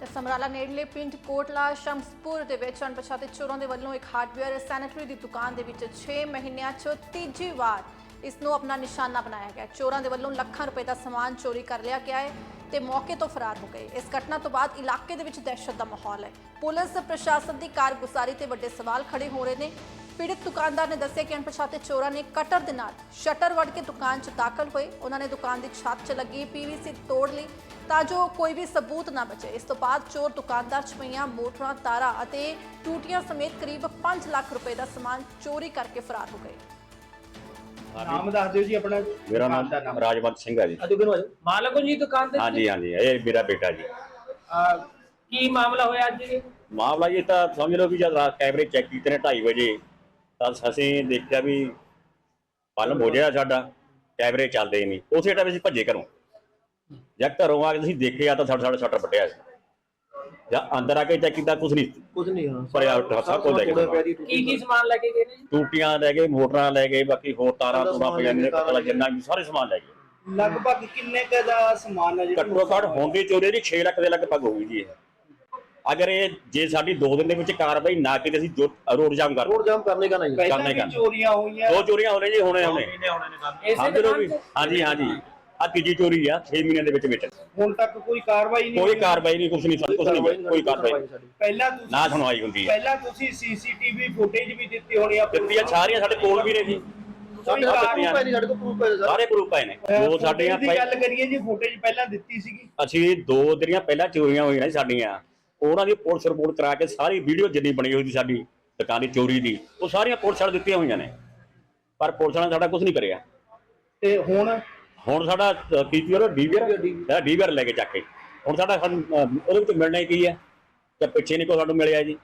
ਤੇ ਸਮਰਾਲਾ ਨੇੜਲੇ ਪਿੰਡ ਕੋਟਲਾ ਸ਼ਮਸਪੁਰ ਦੇ ਵਿੱਚ ਅਣਪਛਾਤੇ ਚੋਰਾਂ ਦੇ ਵੱਲੋਂ ਇੱਕ ਹਾਰਡਵੇਅਰ ਸੈਨੇਟਰੀ ਦੀ ਦੁਕਾਨ ਦੇ ਵਿੱਚ 6 ਮਹੀਨਿਆਂ 'ਚ ਤੀਜੀ ਵਾਰ ਇਸ ਨੂੰ ਆਪਣਾ ਨਿਸ਼ਾਨਾ ਬਣਾਇਆ ਗਿਆ। ਚੋਰਾਂ ਦੇ ਵੱਲੋਂ ਲੱਖਾਂ ਰੁਪਏ ਦਾ ਸਮਾਨ ਚੋਰੀ ਕਰ ਲਿਆ ਗਿਆ ਹੈ ਤੇ ਮੌਕੇ ਤੋਂ ਫਰਾਰ ਹੋ ਗਏ। ਇਸ ਘਟਨਾ ਤੋਂ ਬਾਅਦ ਇਲਾਕੇ ਦੇ ਵਿੱਚ ਦਹਿਸ਼ਤ ਦਾ ਮਾਹੌਲ ਹੈ। ਪੁਲਿਸ, ਪ੍ਰਸ਼ਾਸਨ ਦੀ ਕਾਰਗੁਜ਼ਾਰੀ ਤੇ ਵੱਡੇ ਸਵਾਲ ਖੜੇ ਹੋ ਰਹੇ ਨੇ। ਪੀੜਤ ਦੁਕਾਨਦਾਰ ਨੇ ਦੱਸਿਆ ਕਿ ਅਣਪਛਾਤੇ ਚੋਰਾਂ ਨੇ ਕਟਰ ਦੇ ਨਾਲ ਸ਼ਟਰ ਵੜ ਕੇ ਦੁਕਾਨ 'ਚ ਦਾਖਲ ਹੋਏ। ਉਹਨਾਂ ਨੇ ਦੁਕਾਨ ਦੀ ਛੱਤ 'ਚ ਲੱਗੀ ਪੀਵੀਸੀ ਤੋੜ ਲਈ ਤਾਂ ਜੋ ਕੋਈ ਵੀ ਸਬੂਤ ਨਾ ਬਚੇ। ਇਸ ਤੋਂ ਬਾਅਦ ਚੋਰ ਦੁਕਾਨਦਾਰ 'ਚ ਪਈਆਂ ਮੋਟਰਾਂ ਤਾਰਾਂ ਅਤੇ ਟੂਟੀਆਂ ਸਮੇਤ ਕਰੀਬ 5 ਲੱਖ ਰੁਪਏ ਦਾ ਸਮਾਨ ਚੋਰੀ ਕਰਕੇ ਫਰਾਰ ਹੋ ਗਏ। ਨਾਮ ਦੱਸ ਦਿਓ ਜੀ ਆਪਣਾ। ਮੇਰਾ ਨਾਮ ਰਾਜਵੰਤ ਸਿੰਘ ਹੈ ਜੀ। ਅਜੋ ਕਿਨੂੰ ਆਜੋ ਮਾਲਕ ਹੋ ਜੀ ਦੁਕਾਨ ਦੇ ਹਾਂਜੀ ਹਾਂਜੀ। ਇਹ ਮੇਰਾ ਬੇਟਾ ਜੀ। ਕੀ ਮਾਮਲਾ ਹੋਇਆ ਅੱਜ? ਜੀ ਮਾਮਲਾ ਇਹ ਤਾਂ ਸਮਝ ਲਓ ਵੀ ਜਦ ਰਾਤ ਕੈਮਰੇ ਚੈੱਕ ਕੀਤੇ ਨੇ 2:30 ਵਜੇ। ਤਾਂ ਅਸੀਂ ਦੇਖਿਆ ਵੀ ਪਲਮ ਹੋ ਗਿਆ ਸਾਡਾ ਕੈਮਰੇ ਚੱਲਦੇ ਨਹੀਂ। ਉਸੇ ਟਾਈਮ ਅਸੀਂ ਭੱਜੇ ਘਰੋਂ। ਜਦ ਘਰੋਂ ਆ ਕੇ ਅਸੀਂ ਦੇਖਿਆ ਤਾਂ ਸਾਡਾ ਸਾਡਾ ਸ਼ਟਰ ਪੱਟਿਆ ਸੀ। ਜਾਂ ਅੰਦਰ ਆ ਕੇ ਚੈੱਕ ਕੀਤਾ ਕੁਝ ਨਹੀਂ। ਕੁਝ ਨਹੀਂ ਹਾਂ। ਭਰਿਆ ਉੱਠਾ ਸਭ ਕੁਝ ਲੈ ਦੀ ਕੀ ਕੀ ਸਮਾਨ ਲੈ ਕੇ ਗਏ ਨੇ? ਟੂਟੀਆਂ ਲੈ ਗਏ ਮੋਟਰਾਂ ਲੈ ਗਏ ਬਾਕੀ ਹੋਰ ਤਾਰਾਂ ਤੁਰਾਂ ਪਈਆਂ ਨੇ ਲੈ ਗਏ, ਪਤਲਾ ਜਿੰਨਾ ਵੀ ਸਾਰੇ ਸਮਾਨ ਲੈ ਗਏ। ਲਗਭਗ ਕਿੰਨੇ ਕ ਦਾ ਸਮਾਨ ਹੈ ਜਿਹੜਾ ਘੱਟੋ ਘੱਟ ਹੁੰਦੀ ਚੋਰੀ ਦੀ 6 ਲੱਖ ਦੇ ਲਗਭਗ ਹੋਊਗੀ ਜੀ ਇਹ। ਅਗਰ ਇਹ ਜੇ ਸਾਡੀ 2 ਦਿਨ ਦੇ ਵਿੱਚ ਕਾਰਵਾਈ ਨਾ ਕੀਤੀ ਅਸੀਂ ਜੋ- ਰੋਡ ਜਾਮ ਕਰ ਰੋਡ ਜਾਮ ਕਰਨੇ का नहीं ਪਹਿਲਾਂ ਕਰਨੇ ਵੀ ਕਰਨ। ਚੋਰੀਆਂ ਹੋਈਆਂ ਦੋ ਚੋਰੀਆਂ ਹੋ ਰਹੀਆਂ ਜੀ ਹੁਣੇ ਹੁਣੇ ਇਸੇ ਸਮਝ ਲਓ ਦੁਕਾਨ ਵੀ ਤੇ ਹਾਂਜੀ ਹਾਂਜੀ ਆ ਤੀਜੀ ਚੋਰੀ ਆ 6 ਮਹੀਨਿਆਂ ਦੇ ਵਿੱਚ ਵਿੱਚ ਹੁਣ ਤੱਕ ਕੋਈ ਕਾਰਵਾਈ ਨਹੀਂ ਕੋਈ ਹੋਈ। ਕਾਰਵਾਈ ਨਹੀਂ ਕੁਝ ਨਹੀਂ ਕੁਝ ਨਹੀਂ ਹੋਇਆ, ਕੋਈ ਕਾਰਵਾਈ ਨਹੀਂ। ਪਹਿਲਾਂ ਤੁਸੀਂ ਨਾ ਸੁਣਵਾਈ ਹੁੰਦੀ ਹੈ ਪਹਿਲਾਂ ਤੁਸੀਂ ਸੀਸੀਟੀਵੀ ਫੁਟੇਜ ਵੀ ਦਿੱਤੀ ਹੋਣੀ ਆ ਦਿੱਤੀਆਂ ਸਾਰੀਆਂ ਸਾਡੇ ਕੋਲ ਵੀ ਨੇ ਜੀ ਕੋਈ ਸਾਡੇ ਕਾਰਵਾਈ- ਕੋਲ ਪੈ ਨਹੀਂ ਸਾਡੇ ਕੋਲ ਪ੍ਰੂਫ ਹੈ ਸਰ ਸਾਰੇ ਗਰੁੱਪ ਆਏ ਨੇ ਦੋ ਸਾਡੀਆਂ footage ਦੀ ਗੱਲ ਕਰੀਏ ਜੀ ਫੁਟੇਜ ਪਹਿਲਾਂ ਦਿੱਤੀ ਸੀਗੀ ਅਸੀਂ ਦੋ ਦਿਨੀਆਂ ਪਹਿਲਾਂ ਚੋਰੀਆਂ ਹੋਈਆਂ ਨੇ ਸਾਡੀਆਂ ਉਹਨਾਂ ਦੀ ਪੁਲਿਸ ਰਿਪੋਰਟ ਕਰਾ ਕੇ ਸਾਰੀ ਵੀਡੀਓ ਜਿੰਨੀ ਬਣੀ ਹੋਈ ਸੀ ਸਾਡੀ ਦੁਕਾਨ ਦੀ ਚੋਰੀ ਦੀ ਉਹ ਸਾਰੀਆਂ ਪੁਲਿਸ ਵਾਲੇ ਦਿੱਤੀਆਂ ਹੋਈਆਂ ਨੇ। ਪਰ ਪੁਲਿਸ ਵਾਲਿਆਂ ਨੇ ਸਾਡਾ ਕੁਝ ਨਹੀਂ ਕਰਿਆ। ਤੇ ਹੁਣ? ਹੁਣ ਸਾਡਾ ਪੀਪੀਆਰ ਡੀਵੀਆਰ ਦਾ ਡੀਵੀਆਰ ਲੈ ਕੇ ਚੱਕ ਕੇ। ਹੁਣ ਸਾਡਾ ਉਹਦੇ ਵਿੱਚ ਮਿਲਣਾ ਹੀ ਕੀ ਹੈ? ਕਿ ਪਿੱਛੇ ਨਹੀਂ ਕੋ ਸਾਨੂੰ ਮਿਲਿਆ ਜੀ।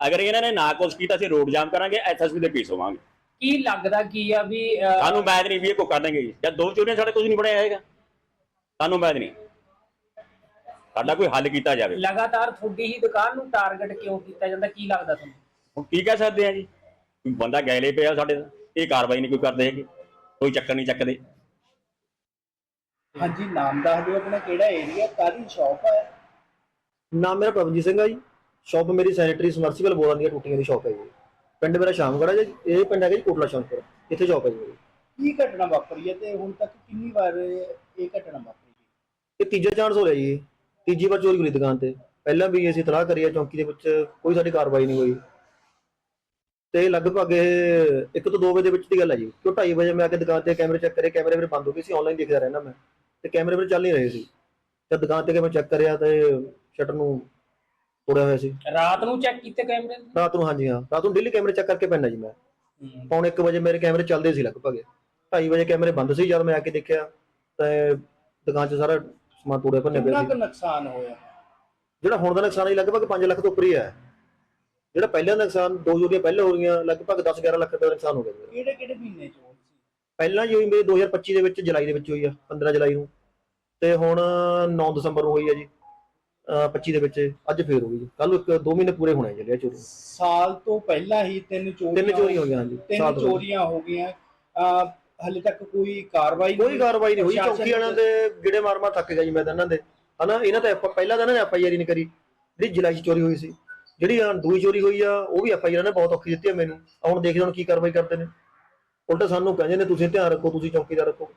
ਅਗਰ ਇਹਨਾਂ ਨੇ ਨਾ ਕੁਛ ਕੀਤਾ ਅਸੀਂ ਰੋਡ ਜਾਮ ਕਰਾਂਗੇ ਐਸਐਸਪੀ ਦੇ ਕੇਸ ਹੋਵਾਂਗੇ। ਕੀ ਲੱਗਦਾ ਕੀ ਆ ਵੀ ਸਾਨੂੰ ਮੈਦ ਨਹੀਂ ਵੀ ਇਹ ਕੋ ਕਰ ਦੇਣਗੇ ਜੀ ਜਦ ਦੋ ਚੋਰੀਆਂ ਸਾਡੇ ਕੁਝ ਨਹੀਂ ਬਣਿਆ ਹੈਗਾ। ਸਾਨੂੰ ਮੈਦ ਨਹੀਂ। ਸਾਡਾ ਕੋਈ ਹੱਲ ਕੀਤਾ ਜਾਵੇ। ਲਗਾਤਾਰ ਤੁਹਾਡੀ ਹੀ ਦੁਕਾਨ ਨੂੰ ਟਾਰਗੇਟ ਕਿਉਂ ਕੀਤਾ ਜਾਂਦਾ? ਕੀ ਲੱਗਦਾ ਤੁਹਾਨੂੰ? ਹੁਣ ਕੀ ਕਹਿ ਸਕਦੇ ਆ ਜੀ? ਕੋਈ ਬੰਦਾ ਗੈਲੇ ਪਿਆ ਸਾਡੇ ਦਾ ਇਹ ਕਾਰਵਾਈ ਨਹੀਂ ਕੋਈ ਕਰਦੇ ਹੈਗੇ। ਕੋਈ ਚੱਕਰ ਨਹੀਂ ਚੱਕਦੇ। ਹਾਂਜੀ ਨਾਮ ਦੱਸ ਦਿਓ ਆਪਣਾ ਕਿਹੜਾ ਏਰੀਆ ਕਾਦੀ ਸ਼ਾਪ ਹੈ ਨਾਮ ਮੇਰਾ ਪ੍ਰਭਜੀਤ ਸਿੰਘ ਹੈ ਜੀ। ਸ਼ਾਪ ਮੇਰੀ ਸੈਨੇਟਰੀ ਸਮਰਸੀਬਲ ਬੋਲਾਂ ਦੀਆਂ ਟੁੱਟੀਆਂ ਦੀ ਸ਼ਾਪ ਹੈ ਜੀ। ਪਿੰਡ ਮੇਰਾ ਸ਼ਾਮਗੜਾ ਜੀ। ਇਹ ਪਿੰਡ ਹੈਗਾ ਜੀ ਕੋਟਲਾ ਸ਼ਾਮਪੁਰ ਇੱਥੇ ਸ਼ਾਪ ਹੈ ਜੀ ਮੇਰੀ। ਕੀ ਘਟਨਾ ਵਾਪਰੀ ਹੈ ਤੇ ਹੁਣ ਤੱਕ ਕਿੰਨੀ ਵਾਰ ਇਹ ਘਟਨਾ ਵਾਪਰੀ ਹੈ? ਇਹ ਤੀਜਾ ਚਾਂਸ ਹੋ ਰਿਹਾ ਜੀ ਇਹ। ਤੀਜੀ ਵਾਰ ਚੋਰੀ ਹੋਈ ਦੁਕਾਨ ਤੇ। ਪਹਿਲਾਂ ਵੀ ਅਸੀਂ ਤਲਾਹ ਕਰੀ ਹੈ ਚੌਂਕੀ ਦੇ ਵਿੱਚ ਕੋਈ ਸਾਡੀ ਕਾਰਵਾਈ ਨਹੀਂ ਹੋਈ। ਤੇ ਲਗਭਗ ਇਹ ਇੱਕ ਤੋਂ 2 ਵਜੇ ਦੇ ਵਿੱਚ ਦੀ ਗੱਲ ਹੈ ਜੀ। ਕਿਉਂ 2:30 ਵਜੇ ਮੈਂ ਆ ਕੇ ਦੁਕਾਨ ਤੇ ਕੈਮਰੇ ਚੈੱਕ ਕਰੇ ਕੈਮਰੇ ਮੇਰੇ ਬੰਦ ਹੋ ਗਏ ਸੀ ਆਨਲਾਈਨ ਦੇਖਦਾ ਰਹਿਣਾ ਮੈਂ। ਤੇ ਕੈਮਰੇ ਮੇਰੇ ਚੱਲ ਨਹੀਂ ਰਹੇ ਸੀ। ਤੇ ਦੁਕਾਨ ਤੇ ਕਿ ਮੈਂ ਚੈੱਕ ਕਰਿਆ ਤੇ ਸ਼ਟਰ ਨੂੰ ਤੋੜਿਆ ਹੋਇਆ ਸੀ। ਰਾਤ ਨੂੰ ਚੈੱਕ ਕੀਤੇ ਕੈਮਰੇ? ਰਾਤ ਨੂੰ ਹਾਂਜੀ ਹਾਂ। ਰਾਤ ਨੂੰ ਡੇਲੀ ਕੈਮਰੇ ਚੈੱਕ ਕਰਕੇ ਪੈਣਾ ਜੀ ਮੈਂ। ਪੌਣੇ 1 ਵਜੇ ਮੇਰੇ ਕੈਮਰੇ ਚੱਲਦੇ ਸੀ ਲਗਭਗ। 2:30 ਵਜੇ ਕੈਮਰੇ ਬੰਦ ਸੀ ਜਦ ਮੈਂ ਆ ਕੇ ਦੇਖਿਆ ਤੇ ਦੁਕਾਨ 'ਚ ਸਾਰਾ ਸਮਾਨ ਤੋੜਿਆ ਭੰਨਿਆ ਪਿਆ ਕਿੰਨਾ ਸੀ। ਨੁਕਸਾਨ ਹੋਇਆ? ਜਿਹੜਾ ਹੁਣ ਦਾ ਨੁਕਸਾਨ ਹੈ ਲਗਭਗ 5 ਲੱਖ ਤੋਂ ਉੱਪਰ ਹੀ ਹੈ। ਜਿਹੜਾ ਪਹਿਲਾਂ ਦਾ ਨੁਕਸਾਨ ਦੋ ਜੋੜੀਆਂ ਪਹਿਲਾਂ ਹੋ ਰਹੀਆਂ ਲਗਭਗ 10 11 ਲੱਖ ਦਾ ਨੁਕਸਾਨ ਹੋ ਗਿਆ ਮੇਰਾ। ਕਿਹੜੇ ਕਿਹੜੇ ਮਹੀਨੇ ਚ ਹੋਈ ਸੀ? ਪਹਿਲਾਂ ਜੀ ਹੋਈ ਮੇਰੀ 2025 ਦੇ ਵਿੱਚ ਜੁਲਾਈ ਦੇ ਵਿੱਚ ਹੋਈ ਆ 15 ਜੁਲਾਈ ਨੂੰ। ਤੇ ਹੁਣ 9 ਦਸੰਬਰ ਨੂੰ ਹੋਈ ਆ ਜੀ ਅਹ 25 ਦੇ ਵਿੱਚ ਅੱਜ ਫੇਰ ਹੋ ਗਈ ਜੀ ਕੱਲ ਇੱਕ 2 ਮਹੀਨੇ ਪੂਰੇ ਹੋਣੇ ਚੱਲਿਆ ਚੋਰੀ। ਸਾਲ ਤੋਂ ਪਹਿਲਾਂ ਹੀ ਤਿੰਨ ਚੋਰੀਆਂ ਤਿੰਨ ਚੋਰੀ ਹੋ ਗਈਆਂ ਹਾਂਜੀ ਤਿੰਨ ਸਾਲ ਤੋਂ ਪਹਿਲਾਂ। ਚੋਰੀਆਂ ਹੋ ਗਈਆਂ। ਅਹ ਹਲੇ ਤੱਕ ਕੋਈ ਕਾਰਵਾਈ ਕੋਈ ਕਾਰਵਾਈ ਨਹੀਂ ਹੋਈ ਚੌਕੀ ਵਾਲਿਆਂ ਦੇ ਗਿੜੇ ਮਾਰ ਮਾਰ ਥੱਕ ਗਿਆ ਜੀ ਮੈਂ ਤਾਂ ਇਹਨਾਂ ਦੇ। ਹਨਾ ਇਹਨਾਂ ਤੇ ਪਹਿਲਾਂ ਤਾਂ ਇਹਨਾਂ ਨੇ ਐਫ ਆਈ ਆਰ ਨਹੀਂ ਕਰੀ। ਜਿਹੜੀ ਜੁਲਾਈ 'ਚ ਚੋਰੀ ਹੋਈ ਸੀ ਜਿਹੜੀ ਆਹ ਦੂਈ ਚੋਰੀ ਹੋਈ ਆ ਉਹ ਵੀ ਐਫ ਆਈ ਆਰ ਨੇ ਬਹੁਤ ਔਖੀ ਦਿੱਤੀ ਆ ਮੈਨੂੰ। ਹੁਣ ਦੇਖਦੇ ਹੁਣ ਕੀ ਕਾਰਵਾਈ ਕਰਦੇ ਨੇ। ਉਲਟਾ ਸਾਨੂੰ ਕਹਿੰਦੇ ਨੇ ਤੁਸੀਂ ਧਿਆਨ ਰੱਖੋ ਤੁਸੀਂ ਚੌਕੀਦਾਰ ਰੱਖੋ।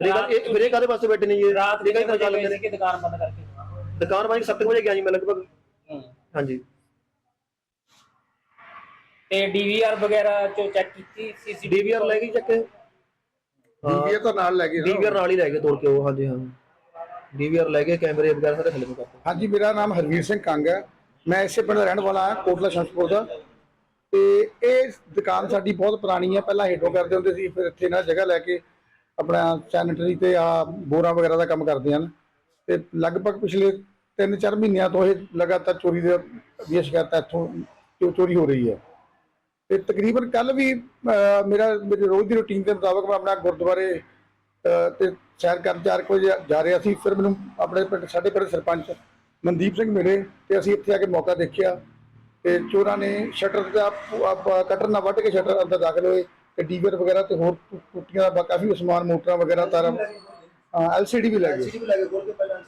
ਘਰ ਇਹ ਮੇਰੇ ਕਾਹਦੇ ਵਾਸਤੇ ਬੈਠੇ ਨੇ ਜੀ? ਇਹ? ਰਾਤ ਕਾਹਦੀ ਵਜੇ ਗੱਲ ਕਰਦੇ ਕਿ ਦੁਕਾਨ ਬੰਦ ਕਰਕੇ? ਦੁਕਾਨ ਵਾਲੀ 7 ਵਜੇ ਗਿਆ ਜੀ ਮੈਂ ਲਗਭਗ। ਹੂੰ। ਹਾਂਜੀ। ਤੇ ਡੀਵੀਆਰ ਵਗੈਰਾ ਚੋ ਚੈੱਕ ਕੀਤੀ? ਸੀਸੀਟੀਵੀ ਡੀਵੀਆਰ ਲੈ ਗਈ ਚੱਕ। ਡੀਵੀਆਰ ਤਾਂ ਨਾਲ ਲੈ ਗਏ ਨਾ। ਡੀਵੀਆਰ ਨਾਲ ਹੀ ਲੈ ਗਏ ਤੋੜ ਕੇ ਉਹ ਹਾਂਜੀ ਹਾਂ। ਡੀਵੀਆਰ ਲੈ ਗਏ ਕੈਮਰੇ ਵਗੈਰਾ ਸਾਰੇ ਥੱਲੇ ਨੂੰ ਕਰਤੇ ਹਾਂਜੀ ਮੇਰਾ ਨਾਮ ਹਰਵੀਰ ਸਿੰਘ ਕੰਗ ਹੈ। ਮੈਂ ਇਸੇ ਪਿੰਡ ਦਾ ਰਹਿਣ ਵਾਲਾ ਹਾਂ ਕੋਟਲਾ ਸ਼ਮਸ਼ਪੁਰ ਦਾ। ਤੇ ਇਹ ਦੁਕਾਨ ਸਾਡੀ ਬਹੁਤ ਪੁਰਾਣੀ ਹੈ। ਪਹਿਲਾਂ ਹੇਠੋਂ ਕਰਦੇ ਹੁੰਦੇ ਸੀ ਫਿਰ ਇੱਥੇ ਨਾ ਜਗ੍ਹਾ ਲੈ ਕੇ ਆਪਣਾ ਸੈਨੇਟਰੀ ਤੇ ਆ ਬੋਰਾਂ ਵਗੈਰਾ ਦਾ ਕੰਮ ਕਰਦੇ ਹਨ। ਤੇ ਲਗਭਗ ਪਿਛਲੇ 3-4 ਮਹੀਨਿਆਂ ਤੋਂ ਇਹ ਲਗਾਤਾਰ ਚੋਰੀ ਦੇ ਦੀਆਂ ਸ਼ਿਕਾਇਤਾਂ ਇੱਥੋਂ ਚੋ- ਚੋਰੀ ਹੋ ਰਹੀ ਹੈ। ਤੇ ਤਕਰੀਬਨ ਕੱਲ ਵੀ ਮੇਰਾ ਮੇਰੀ ਰੋਜ਼ ਦੀ ਰੁਟੀਨ ਦੇ ਮੁਤਾਬਕ ਮੈਂ ਆਪਣਾ ਗੁਰਦੁਆਰੇ ਤੇ ਸੈਰ ਕਰਨ ਚਾਰ ਕੁ ਵਜੇ ਜਾ ਰਿਹਾ ਸੀ। ਫਿਰ ਮੈਨੂੰ ਆਪਣੇ ਪਿੰਡ ਸਾਡੇ ਪਿੰਡ ਸਰਪੰਚ ਮਨਦੀਪ ਸਿੰਘ ਮਿਲੇ ਤੇ ਅਸੀਂ ਇੱਥੇ ਆ ਕੇ ਮੌਕਾ ਦੇਖਿਆ ਤੇ ਚੋਰਾਂ ਨੇ ਸ਼ਟਰ ਦਾ ਆਪ- ਕਟਰ ਨਾਲ ਵੱਢ ਕੇ ਸ਼ਟਰ ਅੰਦਰ ਦਾਖਲ ਹੋਏ ਤੇ ਡੀਵਰ ਵਗੈਰਾ ਤੇ ਹੋਰ ਟੁੱਟੀਆਂ ਦਾ ਕਾਫੀ ਸਮਾਨ ਮੋਟਰਾਂ ਵਗੈਰਾ ਤਾਰਾਂ ਐਲਸੀਡੀ ਵੀ ਲੈ ਗਏ। ਵੀ ਲੈ ਕੇ ਖੋਲ ਕੇ ਪਹਿਲਾਂ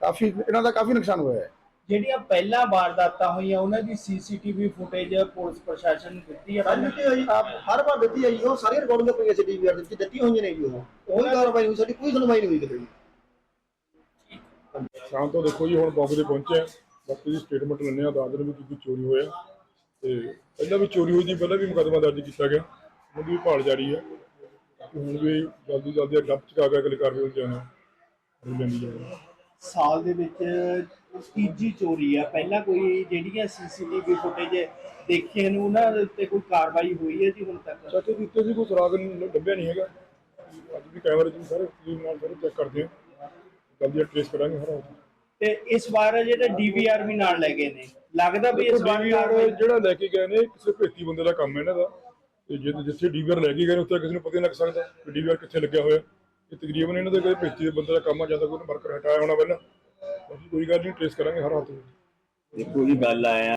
ਕਾਫੀ ਇਹਨਾਂ ਦਾ ਕਾਫੀ ਨੁਕਸਾਨ ਹੋਇਆ ਹੈ। ਜਿਹੜੀਆਂ ਪਹਿਲਾਂ ਵਾਰਦਾਤਾਂ ਹੋਈਆਂ ਉਹਨਾਂ ਦੀ ਸੀਸੀਟੀਵੀ ਫੁਟੇਜ ਪੁਲਿਸ ਪ੍ਰਸ਼ਾਸਨ ਨੂੰ ਦਿੱਤੀ ਹੈ ਕੱਲ ਦਿੱਤੀ ਹੋਈ ਆਪ ਹਰ ਵਾਰ ਦਿੱਤੀ ਹੈ ਜੀ ਉਹ ਸਾਰੀਆਂ ਰਿਕਾਰਡਿੰਗਾਂ ਪਈਆਂ ਸੀ ਡੀਵੀਆਰ ਦੇ ਵਿੱਚ ਦਿੱਤੀਆਂ ਹੋਈਆਂ ਨੇ ਜੀ ਉਹ। ਕੋਈ ਕਾਰਵਾਈ ਨਹੀਂ ਹੋਈ, ਸਾਡੀ ਕੋਈ ਸੁਣਵਾਈ ਨਹੀਂ ਹੋਈ ਕਿਤੇ ਜੀ ਸ਼ਾਮ ਤੋਂ ਦੇਖੋ ਜੀ ਹੁਣ ਮੌਕੇ ਤੇ ਪਹੁੰਚੇ ਆ। ਬਾਕੀ ਦੀ ਸਟੇਟਮੈਂਟ ਲੈਣੇ ਆ ਦੱਸ ਦੇਣ ਵੀ ਕੀ ਕੀ ਚੋਰੀ ਹੋਇਆ। ਤੇ ਪਹਿਲਾਂ ਵੀ ਚੋਰੀ ਹੋਈ ਸੀ ਪਹਿਲਾਂ ਵੀ ਮੁਕੱਦਮਾ ਦਰਜ ਕੀਤਾ ਗਿਆ। ਉਹਦੀ ਵੀ ਭਾਲ ਜਾਰੀ ਹੈ ਤੇ ਹੁਣ ਵੀ ਜਲਦੀ ਜਲਦੀ ਡੱਬ ਚਕਾ ਕੇ ਅਗਲੀ ਕਾਰਵਾਈ ਹੁੰਦੀ ਜਾਣਾ ਲੈਂਦੀ ਜਾਣਾ ਸਾਲ ਦੇ ਵਿੱਚ ਤੀਜੀ ਚੋਰੀ ਆ। ਪਹਿਲਾਂ ਕੋਈ ਜਿਹੜੀਆਂ ਸੀਸੀਟੀਵੀ ਫੁਟੇਜ ਦੇਖੀਆਂ ਨੂੰ ਉਹਨਾਂ ਦੇ ਉੱਤੇ ਕੋਈ ਕਾਰਵਾਈ ਹੋਈ ਹੈ ਜੀ ਹੁਣ ਤੱਕ? ਚਾਚੇ ਦੀ ਉੱਤੇ ਸੀ ਕੋਈ ਸੁਰਾਗ ਨਹੀਂ ਲੱਭਿਆ ਨਹੀਂ ਹੈਗਾ। ਅੱਜ ਵੀ ਕੈਮਰੇ ਵੀ ਸਾਰੇ ਟੀਮ ਨਾਲ ਸਾਰੇ ਚੈੱਕ ਕਰਦੇ ਆ। ਜਲਦੀ ਟ੍ਰੇਸ ਕਰਾਂਗੇ ਹਰ ਤੇ ਇਸ ਵਾਰ ਜਿਹੜੇ ਡੀਵੀਆਰ ਵੀ ਨਾਲ ਲੈ ਗਏ ਨੇ ਲੱਗਦਾ ਵੀ ਇਸ ਵਾਰ ਡੀਵੀਆਰ ਕਾਰਵਾਈ ਜਿਹੜਾ ਲੈ ਕੇ ਗਏ ਨੇ ਕਿਸੇ ਭੇਤੀ ਬੰਦੇ ਦਾ ਕੰਮ ਹੈ ਇਹਨਾਂ ਦਾ। ਤੇ ਜਿੱਥੇ ਜਿੱਥੇ ਡੀਵੀਆਰ ਲੈ ਕੇ ਗਏ ਨੇ ਉੱਥੇ ਕਿਸੇ ਨੂੰ ਪਤਾ ਹੀ ਨਹੀਂ ਲੱਗ ਸਕਦਾ ਕਿ ਡੀਵੀਆਰ ਕਿੱਥੇ ਲੱਗਿਆ ਹੋਇਆ। ਇਹ ਤਕਰੀਬਨ ਇਹਨਾਂ ਦੇ ਕੋਈ ਭੇਤੀ ਦੇ ਬੰਦੇ ਦਾ ਕੰਮ ਆ ਜਾਂਦਾ ਕੋਈ ਵਰਕਰ ਹਟਾਇਆ ਹੋਣਾ ਪਹਿਲਾਂ। ਬਾਕੀ ਕੋਈ ਗੱਲ ਨਹੀਂ ਟ੍ਰੇਸ ਕਰਾਂਗੇ ਹਰ ਹਾਲਤ ਵਿੱਚ। ਦੇਖੋ ਜੀ, ਗੱਲ ਆਇਆ